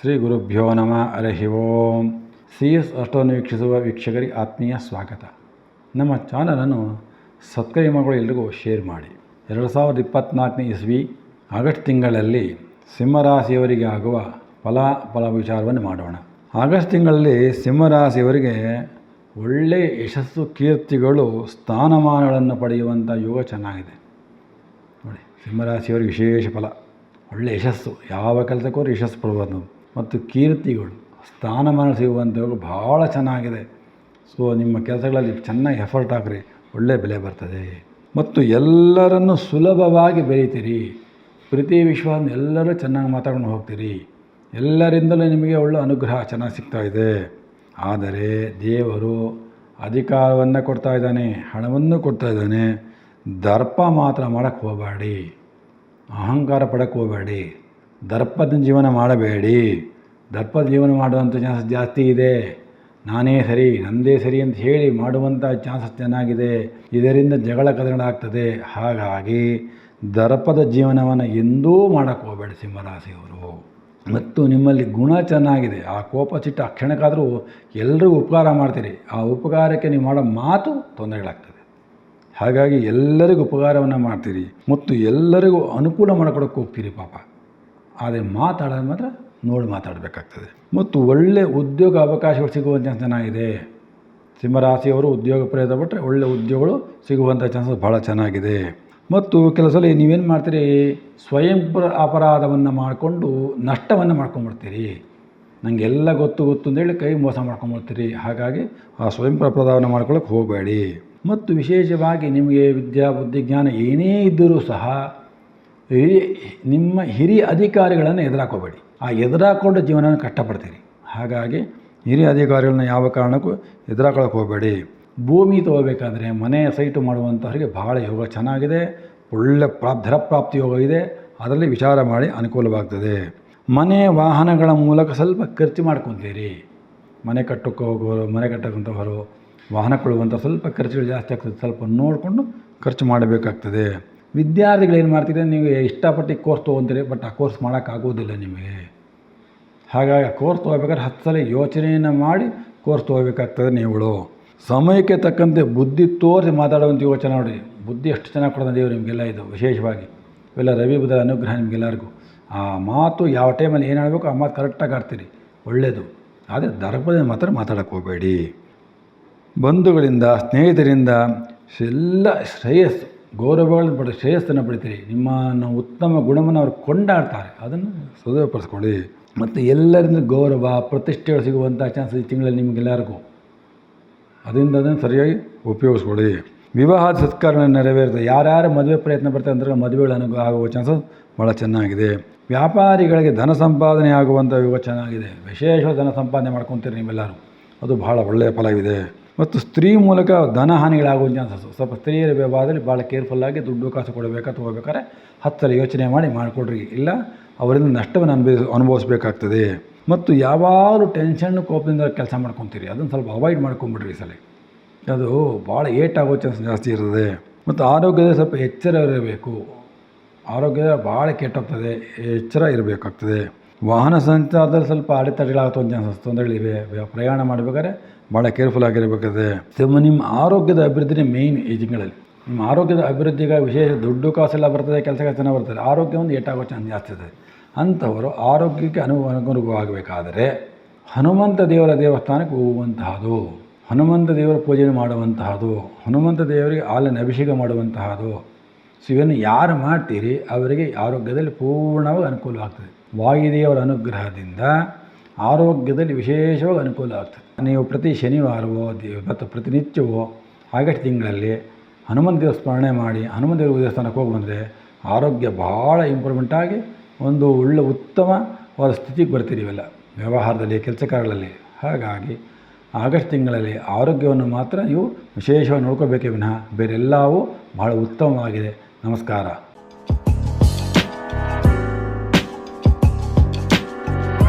ಶ್ರೀ ಗುರುಭ್ಯೋ ನಮಃ. ಹರಿ ಓಂ. C S ಅಷ್ಟವನ್ನು ವೀಕ್ಷಿಸುವ ವೀಕ್ಷಕರಿಗೆ ಆತ್ಮೀಯ ಸ್ವಾಗತ. ನಮ್ಮ ಚಾನಲನ್ನು ಸಬ್ಸ್ಕ್ರೈಬ್ ಮಾಡಿಗಳು ಎಲ್ರಿಗೂ ಶೇರ್ ಮಾಡಿ. ಎರಡು ಸಾವಿರದ ಇಪ್ಪತ್ತ್ನಾಲ್ಕನೇ ಇಸ್ವಿ ಆಗಸ್ಟ್ ತಿಂಗಳಲ್ಲಿ ಸಿಂಹರಾಶಿಯವರಿಗೆ ಆಗುವ ಫಲ ಫಲ ವಿಚಾರವನ್ನು ಮಾಡೋಣ. ಆಗಸ್ಟ್ ತಿಂಗಳಲ್ಲಿ ಸಿಂಹರಾಶಿಯವರಿಗೆ ಒಳ್ಳೆಯ ಯಶಸ್ಸು, ಕೀರ್ತಿಗಳು, ಸ್ಥಾನಮಾನಗಳನ್ನು ಪಡೆಯುವಂಥ ಯೋಗ ಚೆನ್ನಾಗಿದೆ. ನೋಡಿ, ಸಿಂಹರಾಶಿಯವರಿಗೆ ವಿಶೇಷ ಫಲ. ಒಳ್ಳೆಯ ಯಶಸ್ಸು. ಯಾವ ಕೆಲಸಕ್ಕೂ ಯಶಸ್ಸು ಪಡ್ಬೋದು ಮತ್ತು ಕೀರ್ತಿಗಳು, ಸ್ಥಾನಮಾನ ಸಿಗುವಂಥವು ಭಾಳ ಚೆನ್ನಾಗಿದೆ. ಸೊ ನಿಮ್ಮ ಕೆಲಸಗಳಲ್ಲಿ ಚೆನ್ನಾಗಿ ಎಫರ್ಟ್ ಹಾಕ್ರಿ, ಒಳ್ಳೆ ಬೆಲೆ ಬರ್ತದೆ. ಮತ್ತು ಎಲ್ಲರನ್ನು ಸುಲಭವಾಗಿ ಬೆರೀತೀರಿ. ಪ್ರತಿ ವಿಶ್ವಾಸ ಎಲ್ಲರೂ ಚೆನ್ನಾಗಿ ಮಾತಾಡ್ಕೊಂಡು ಹೋಗ್ತೀರಿ. ಎಲ್ಲರಿಂದಲೂ ನಿಮಗೆ ಒಳ್ಳೆ ಅನುಗ್ರಹ ಚೆನ್ನಾಗಿ ಸಿಗ್ತಾ ಇದೆ. ಆದರೆ ದೇವರು ಅಧಿಕಾರವನ್ನು ಕೊಡ್ತಾ ಇದ್ದಾನೆ, ಹಣವನ್ನು ಕೊಡ್ತಾ ಇದ್ದಾನೆ. ದರ್ಪ ಮಾತ್ರ ಮಾಡೋಕ್ಕೆ ಹೋಗಬೇಡಿ. ಅಹಂಕಾರ ಪಡಕ್ಕೆ ಹೋಗಬೇಡಿ. ದರ್ಪದ ಜೀವನ ಮಾಡಬೇಡಿ. ದರ್ಪದ ಜೀವನ ಮಾಡುವಂಥ ಚಾನ್ಸಸ್ ಜಾಸ್ತಿ ಇದೆ. ನಾನೇ ಸರಿ, ನಂದೇ ಸರಿ ಅಂತ ಹೇಳಿ ಮಾಡುವಂಥ ಚಾನ್ಸಸ್ ಚೆನ್ನಾಗಿದೆ. ಇದರಿಂದ ಜಗಳ ಕದರಣ ಆಗ್ತದೆ. ಹಾಗಾಗಿ ದರ್ಪದ ಜೀವನವನ್ನು ಎಂದೂ ಮಾಡೋಕ್ಕೆ ಹೋಗಬೇಡಿ ಸಿಂಹರಾಶಿಯವರು. ಮತ್ತು ನಿಮ್ಮಲ್ಲಿ ಗುಣ ಚೆನ್ನಾಗಿದೆ. ಆ ಕೋಪ ಸಿಟ್ಟು ಆ ಕ್ಷಣಕ್ಕಾದರೂ ಎಲ್ಲರಿಗೂ ಉಪಕಾರ ಮಾಡ್ತೀರಿ. ಆ ಉಪಕಾರಕ್ಕೆ ನೀವು ಮಾಡೋ ಮಾತು ತೊಂದರೆಗಳಾಗ್ತದೆ. ಹಾಗಾಗಿ ಎಲ್ಲರಿಗೂ ಉಪಕಾರವನ್ನು ಮಾಡ್ತೀರಿ. ಮತ್ತು ಎಲ್ಲರಿಗೂ ಅನುಕೂಲ ಮಾಡಿಕೊಡೋಕ್ಕೆ ಹೋಗ್ತೀರಿ ಪಾಪ. ಆದರೆ ಮಾತಾಡೋದು ಮಾತ್ರ ನೋಡಿ ಮಾತಾಡಬೇಕಾಗ್ತದೆ. ಮತ್ತು ಒಳ್ಳೆಯ ಉದ್ಯೋಗ ಅವಕಾಶಗಳು ಸಿಗುವಂಥ ಚೆನ್ನಾಗಿದೆ ಸಿಂಹರಾಶಿಯವರು ಉದ್ಯೋಗ ಪ್ರಯತ್ನ ಪಟ್ಟರೆ ಒಳ್ಳೆಯ ಉದ್ಯೋಗಗಳು ಸಿಗುವಂಥ ಚಾನ್ಸಸ್ ಭಾಳ ಚೆನ್ನಾಗಿದೆ. ಮತ್ತು ಕೆಲವು ಸಲ ನೀವೇನು ಮಾಡ್ತೀರಿ? ಸ್ವಯಂ ಪ್ರ ಅಪರಾಧವನ್ನು ಮಾಡಿಕೊಂಡು ನಷ್ಟವನ್ನು ಮಾಡ್ಕೊಂಬಿಡ್ತೀರಿ ನನಗೆ ಎಲ್ಲ ಗೊತ್ತು ಗೊತ್ತು ಅಂತೇಳಿ ಕೈ ಮೋಸ ಮಾಡ್ಕೊಂಬಿಡ್ತೀರಿ ಹಾಗಾಗಿ ಆ ಸ್ವಯಂ ಅಪರಾಧವನ್ನು ಮಾಡ್ಕೊಳ್ಳೋಕೆ ಹೋಗಬೇಡಿ. ಮತ್ತು ವಿಶೇಷವಾಗಿ ನಿಮಗೆ ವಿದ್ಯಾ ಬುದ್ಧಿ ಜ್ಞಾನ ಏನೇ ಇದ್ದರೂ ಸಹ ಹಿರಿಯ ನಿಮ್ಮ ಹಿರಿಯ ಅಧಿಕಾರಿಗಳನ್ನು ಎದುರಾಕೋಬೇಡಿ. ಆ ಎದುರಾಕೊಂಡು ಜೀವನ ಕಷ್ಟಪಡ್ತೀರಿ. ಹಾಗಾಗಿ ಹಿರಿಯ ಅಧಿಕಾರಿಗಳನ್ನ ಯಾವ ಕಾರಣಕ್ಕೂ ಎದುರಾಕೊಳ್ಳೋಕೆ ಹೋಗಬೇಡಿ. ಭೂಮಿ ತೊಗೋಬೇಕಾದ್ರೆ ಮನೆ ಸೈಟು ಮಾಡುವಂಥವ್ರಿಗೆ ಭಾಳ ಯೋಗ ಚೆನ್ನಾಗಿದೆ. ಒಳ್ಳೆ ಪ್ರಾಪ್ ಧನಪ್ರಾಪ್ತಿ ಯೋಗ ಇದೆ. ಅದರಲ್ಲಿ ವಿಚಾರ ಮಾಡಿ ಅನುಕೂಲವಾಗ್ತದೆ. ಮನೆ ವಾಹನಗಳ ಮೂಲಕ ಸ್ವಲ್ಪ ಖರ್ಚು ಮಾಡ್ಕೊತೀರಿ. ಮನೆ ಕಟ್ಟೋಕ್ಕೆ ಹೋಗೋರು ಮನೆ ಕಟ್ಟಕ್ಕಂಥವರು ವಾಹನ ಕೊಡುವಂಥ ಸ್ವಲ್ಪ ಖರ್ಚುಗಳು ಜಾಸ್ತಿ ಆಗ್ತದೆ. ಸ್ವಲ್ಪ ನೋಡಿಕೊಂಡು ಖರ್ಚು ಮಾಡಬೇಕಾಗ್ತದೆ. ವಿದ್ಯಾರ್ಥಿಗಳು ಏನು ಮಾಡ್ತೀರಿ ನೀವು ಇಷ್ಟಪಟ್ಟು ಕೋರ್ಸ್ ತೊಗೊತೀರಿ ಬಟ್ ಆ ಕೋರ್ಸ್ ಮಾಡೋಕ್ಕಾಗೋದಿಲ್ಲ ನಿಮಗೆ. ಹಾಗಾಗಿ ಆ ಕೋರ್ಸ್ ತೊಗೋಬೇಕಾದ್ರೆ ಹತ್ತು ಸಲ ಯೋಚನೆಯನ್ನು ಮಾಡಿ ಕೋರ್ಸ್ ತೊಗೋಬೇಕಾಗ್ತದೆ ನೀವುಗಳು ಸಮಯಕ್ಕೆ ತಕ್ಕಂತೆ ಬುದ್ಧಿ ತೋರಿಸಿ ಮಾತಾಡುವಂಥ ಯೋಚನೆ ನೋಡಿ. ಬುದ್ಧಿ ಎಷ್ಟು ಚೆನ್ನಾಗಿ ಕೊಡೋದು ದೇವರು ನಿಮಗೆಲ್ಲ ಇದು ವಿಶೇಷವಾಗಿ. ಇವೆಲ್ಲ ರವಿ ಬುಧರ ಅನುಗ್ರಹ ನಿಮಗೆಲ್ಲರಿಗೂ ಆ ಮಾತು ಯಾವ ಟೈಮಲ್ಲಿ ಏನು ಹೇಳಬೇಕು ಆ ಮಾತು ಕರೆಕ್ಟಾಗಿ ಆಡ್ತೀರಿ. ಒಳ್ಳೆಯದು ಆದರೆ ದರ್ಪದ ಮಾತ್ರ ಮಾತಾಡೋಕ್ಕೆ ಹೋಗಬೇಡಿ. ಬಂಧುಗಳಿಂದ, ಸ್ನೇಹಿತರಿಂದ, ಎಲ್ಲ ಶ್ರೇಯಸ್ಸು. ಗೌರವಗಳನ್ನು ಪಡೆ, ಶ್ರೇಯಸ್ಸನ್ನು ಪಡಿತೀರಿ. ನಿಮ್ಮನ್ನು ಉತ್ತಮ ಗುಣವನ್ನು ಅವರು ಕೊಂಡಾಡ್ತಾರೆ. ಅದನ್ನು ಸದುಪಡಿಸ್ಕೊಳ್ಳಿ ಮತ್ತು ಎಲ್ಲರಿಂದ ಗೌರವ, ಪ್ರತಿಷ್ಠೆಗಳು ಸಿಗುವಂಥ ಚಾನ್ಸ್ ಈ ತಿಂಗಳಲ್ಲಿ ನಿಮಗೆಲ್ಲರಿಗೂ. ಅದರಿಂದ ಅದನ್ನು ಸರಿಯಾಗಿ ಉಪಯೋಗಿಸ್ಕೊಳ್ಳಿ. ವಿವಾಹದ ಸತ್ಕಾರ ನೆರವೇರುತ್ತೆ. ಯಾರ್ಯಾರು ಮದುವೆ ಪ್ರಯತ್ನ ಬರ್ತಾರೆ ಅಂದ್ರೆ ಮದುವೆಗಳು ಅನುಗ್ರಹ ಆಗುವ ಚಾನ್ಸಸ್ ಭಾಳ ಚೆನ್ನಾಗಿದೆ. ವ್ಯಾಪಾರಿಗಳಿಗೆ ಧನ ಸಂಪಾದನೆ ಆಗುವಂಥ ಯೋಗ ಚೆನ್ನಾಗಿದೆ. ವಿಶೇಷ ಧನ ಸಂಪಾದನೆ ಮಾಡ್ಕೊತೀರಿ ನೀವೆಲ್ಲರೂ. ಅದು ಭಾಳ ಒಳ್ಳೆಯ ಫಲವಿದೆ. ಮತ್ತು ಸ್ತ್ರೀ ಮೂಲಕ ಧನ ಹಾನಿಗಳಾಗುವ ಚಾನ್ಸಸ್ ಸ್ವಲ್ಪ ಸ್ತ್ರೀಯರ ವ್ಯವಹಾರದಲ್ಲಿ ಭಾಳ ಕೇರ್ಫುಲ್ಲಾಗಿ ದುಡ್ಡು ಕಾಸು ಕೊಡಬೇಕಾ ತೊಗೋಬೇಕಾದ್ರೆ ಹತ್ತು ಸಲ ಯೋಚನೆ ಮಾಡಿ ಮಾಡಿಕೊಡ್ರಿ. ಇಲ್ಲ, ಅವರಿಂದ ನಷ್ಟವನ್ನು ಅನುಭವಿಸ, ಅನುಭವಿಸ್ಬೇಕಾಗ್ತದೆ. ಮತ್ತು ಯಾವಾಗಲೂ ಟೆನ್ಷನ್ ಕೋಪದಿಂದ ಕೆಲಸ ಮಾಡ್ಕೊತೀರಿ. ಅದನ್ನು ಸ್ವಲ್ಪ ಅವಾಯ್ಡ್ ಮಾಡ್ಕೊಂಬಿಡ್ರಿ ಈ ಸಲ. ಅದು ಭಾಳ ಏಟ್ ಆಗೋ ಚಾನ್ಸ್ ಜಾಸ್ತಿ ಇರ್ತದೆ. ಮತ್ತು ಆರೋಗ್ಯದ ಸ್ವಲ್ಪ ಎಚ್ಚರ ಇರಬೇಕು. ಆರೋಗ್ಯ ಭಾಳ ಕೆಟ್ಟೋಗ್ತದೆ. ಎಚ್ಚರ ಇರಬೇಕಾಗ್ತದೆ. ವಾಹನ ಸಂಚಾರದಲ್ಲಿ ಸ್ವಲ್ಪ ಅಡೆತಡೆಗಳಾಗ್ತೋ ಚಾನ್ಸಸ್ ತೊಂದರೆಗಳಿವೆ ಪ್ರಯಾಣ ಮಾಡಬೇಕಾದ್ರೆ ಭಾಳ ಕೇರ್ಫುಲ್ ಆಗಿರಬೇಕಾದ್ರೆ. ನಿಮ್ಮ ನಿಮ್ಮ ಆರೋಗ್ಯದ ಅಭಿವೃದ್ಧಿನೇ ಮೇಯ್ನ್ ಈ ತಿಂಗಳಲ್ಲಿ. ನಿಮ್ಮ ಆರೋಗ್ಯದ ಅಭಿವೃದ್ಧಿಗೆ ವಿಶೇಷ ದುಡ್ಡು ಕಾಸೆಲ್ಲ ಬರ್ತದೆ, ಕೆಲಸ ಚೆನ್ನಾಗಿ ಬರ್ತದೆ. ಆರೋಗ್ಯ ಒಂದು ಏಟಾಗೋ ಚಾನ್ಸ್ ಜಾಸ್ತಿ ಇದೆ ಅಂಥವರು ಆರೋಗ್ಯಕ್ಕೆ ಅನು ಅನುಗುಣವಾಗಬೇಕಾದರೆ ಹನುಮಂತ ದೇವರ ದೇವಸ್ಥಾನಕ್ಕೆ ಹೋಗುವಂತಹದು, ಹನುಮಂತ ದೇವರ ಪೂಜೆ ಮಾಡುವಂತಹದು, ಹನುಮಂತ ದೇವರಿಗೆ ಹಾಲಿನ ಅಭಿಷೇಕ ಮಾಡುವಂತಹದು ಸೊ ಇವನ್ನು ಯಾರು ಮಾಡ್ತೀರಿ ಅವರಿಗೆ ಆರೋಗ್ಯದಲ್ಲಿ ಪೂರ್ಣವಾಗಿ ಅನುಕೂಲವಾಗ್ತದೆ. ವಾಯುದೇವರ ಅನುಗ್ರಹದಿಂದ ಆರೋಗ್ಯದಲ್ಲಿ ವಿಶೇಷವಾಗಿ ಅನುಕೂಲ ಆಗ್ತದೆ. ನೀವು ಪ್ರತಿ ಶನಿವಾರವೋ ಮತ್ತು ಪ್ರತಿನಿತ್ಯವೋ ಆಗಸ್ಟ್ ತಿಂಗಳಲ್ಲಿ ಹನುಮಂತ ದೇವ ಸ್ಮರಣೆ ಮಾಡಿ, ಹನುಮಂತ ದೇವರ ದೇವಸ್ಥಾನಕ್ಕೆ ಹೋಗಿ ಬಂದರೆ ಆರೋಗ್ಯ ಭಾಳ ಇಂಪ್ರೂವ್ಮೆಂಟ್ ಆಗಿ ಒಂದು ಒಳ್ಳೆ ಉತ್ತಮವಾದ ಸ್ಥಿತಿಗೆ ಬರ್ತೀರಿ ಇವೆಲ್ಲ. ವ್ಯವಹಾರದಲ್ಲಿ, ಕೆಲಸ ಕಾರ್ಯಗಳಲ್ಲಿ. ಹಾಗಾಗಿ ಆಗಸ್ಟ್ ತಿಂಗಳಲ್ಲಿ ಆರೋಗ್ಯವನ್ನು ಮಾತ್ರ ನೀವು ವಿಶೇಷವಾಗಿ ನೋಡ್ಕೋಬೇಕೇ ವಿನಃ ಬೇರೆಲ್ಲವೂ ಭಾಳ ಉತ್ತಮವಾಗಿದೆ. ನಮಸ್ಕಾರ.